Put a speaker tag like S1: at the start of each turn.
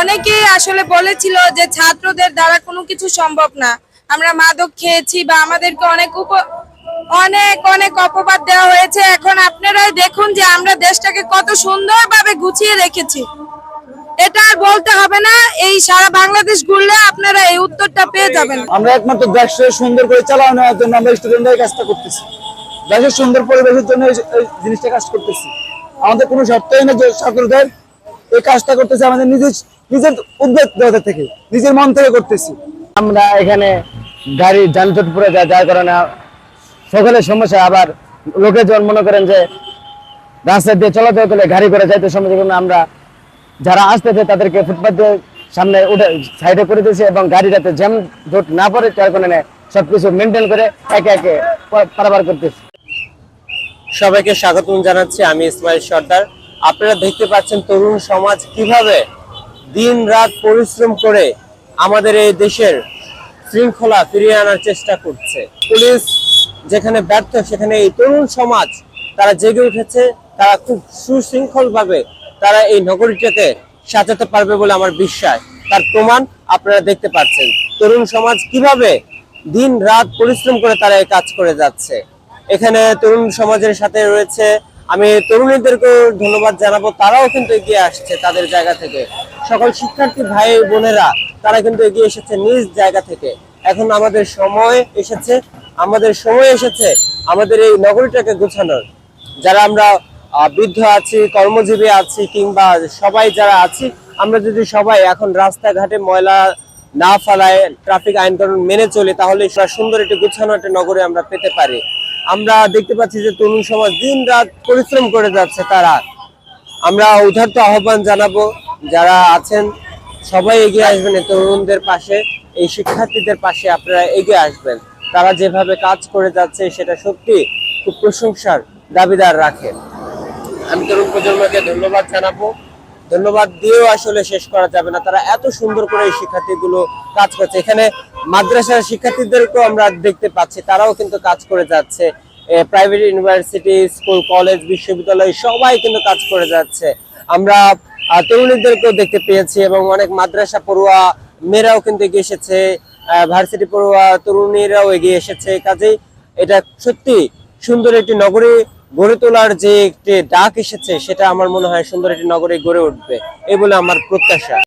S1: অনেকেই আসলে বলেছিল যে ছাত্রদের দ্বারা কোনো কিছু সম্ভব না। আমরা মাদক খেয়েছি বা আমাদেরকে অনেক উপ অনেক অনেক অপবাদ দেওয়া হয়েছে। এখন আপনারাই দেখুন যে আমরা দেশটাকে কত সুন্দরভাবে গুছিয়ে রেখেছি। এটা আর বলতে হবে না, এই সারা বাংলাদেশ ঘুরলে আপনারা এই উত্তরটা পেয়ে যাবেন।
S2: আমরা একমাত্র দেশকে সুন্দর করে চালানোর জন্য আমরা স্টুডেন্টরা এই কাজটা করতেছি। দেশের সুন্দর পরিবেশের জন্য এই জিনিসটা কাজ করতেছি। আমাদের কোনো শর্তই না যে ছাত্রদের এই কাজটা করতেছি, আমাদের নিজের নিজের উদ্যোগ থেকে নিজের মন থেকে করতেছি।
S3: আমরা এখানে গাড়ি যানজট পড়ে যায় যার কারণে সকলের সমস্যা আবার লোকে যেমন মনে করেন যে রাস্তা দিয়ে চলাচল করলে গাড়ি করে যাইতে সমস্যা কারণে আমরা যারা আসতেছে তাদেরকে ফুটপাথ দিয়ে সামনে উঠে সাইডে করে দিয়েছি এবং গাড়ি যাতে জ্যাম জোট না পড়ে তার কারণে সবকিছু মেনটেন করে একে একে পারাবার করতেছি।
S4: সবাইকে স্বাগতম জানাচ্ছি আমি ইসমাইল সর্দার। আপনারা দেখতে পাচ্ছেন তরুণ সমাজ কীভাবে দিন রাত পরিশ্রম করে আমাদের এই দেশের শৃঙ্খলা ফিরিয়ে আনার চেষ্টা করছে। পুলিশ যেখানে ব্যর্থ, সেখানে এই তরুণ সমাজ তারা জেগে উঠেছে। তারা খুব সুশৃঙ্খল ভাবে তারা এই নগরীটাকে সাজাতে পারবে বলে আমার বিশ্বাস। তার প্রমাণ আপনারা দেখতে পাচ্ছেন। তরুণ সমাজ কীভাবে দিন রাত পরিশ্রম করে তারা এই কাজ করে যাচ্ছে। এখানে তরুণ সমাজের সাথে রয়েছে। আমি তরুণীদেরকেও ধন্যবাদ জানাব। তারাও কিন্তু এগিয়ে আসছে তাদের জায়গা থেকে। সকল শিক্ষার্থী ভাই বোনেরা, তারা কিন্তু এগিয়ে এসেছে নিজ জায়গা থেকে। এখন আমাদের সময় এসেছে, আমাদের সময় এসেছে আমাদের এই নগরীটাকে গোছানোর। যারা আমরা বৃদ্ধ আছি, কর্মজীবী আছি, কিংবা সবাই যারা আছি, আমরা যদি সবাই এখন রাস্তাঘাটে ময়লা না ফেলায় ট্রাফিক আইন কানুন মেনে চলে, তাহলে সুন্দর একটি গুছানো একটা নগরে আমরা পেতে পারি। আমরা দেখতে পাচ্ছি যে তরুণ সমাজ দিন রাত পরিশ্রম করে যাচ্ছে তারা। আমরা উদার্ত আহ্বান জানাব যারা আছেন, সবাই এগিয়ে আসবেন তরুণদের পাশে, এই শিক্ষার্থীদের পাশে আপনারা এগিয়ে আসবেন। তারা যেভাবে কাজ করে যাচ্ছে, সেটা সত্যি খুব প্রশংসার দাবিদার রাখে। আমি তরুণ প্রজন্মকে ধন্যবাদ জানাব। ধন্যবাদ দিয়েও আসলে শেষ করা যাবে না। তারা এত সুন্দর করে এই শিক্ষার্থীগুলো কাজ করছে। এখানে মাদ্রাসার শিক্ষার্থীদেরকেও আমরা দেখতে পাচ্ছি। তারাও কিন্তু কাজ করে যাচ্ছে। প্রাইভেট ইউনিভার্সিটি, স্কুল, কলেজ, বিশ্ববিদ্যালয়, সবাই কিন্তু কাজ করে যাচ্ছে। আমরা তরুণীদেরকেও দেখতে পেয়েছি এবং অনেক মাদ্রাসা পড়ুয়া মেয়েরাও কিন্তু এগিয়ে এসেছে ভার্সিটি পড়ুয়া তরুণীরাও এগিয়ে এসেছে। কাজেই এটা সত্যি সুন্দর একটি নগরী গড়ে তোলার যে একটি ডাক এসেছে, সেটা আমার মনে হয় সুন্দর একটি নগরী গড়ে উঠবে। এই বলে আমার প্রত্যাশা।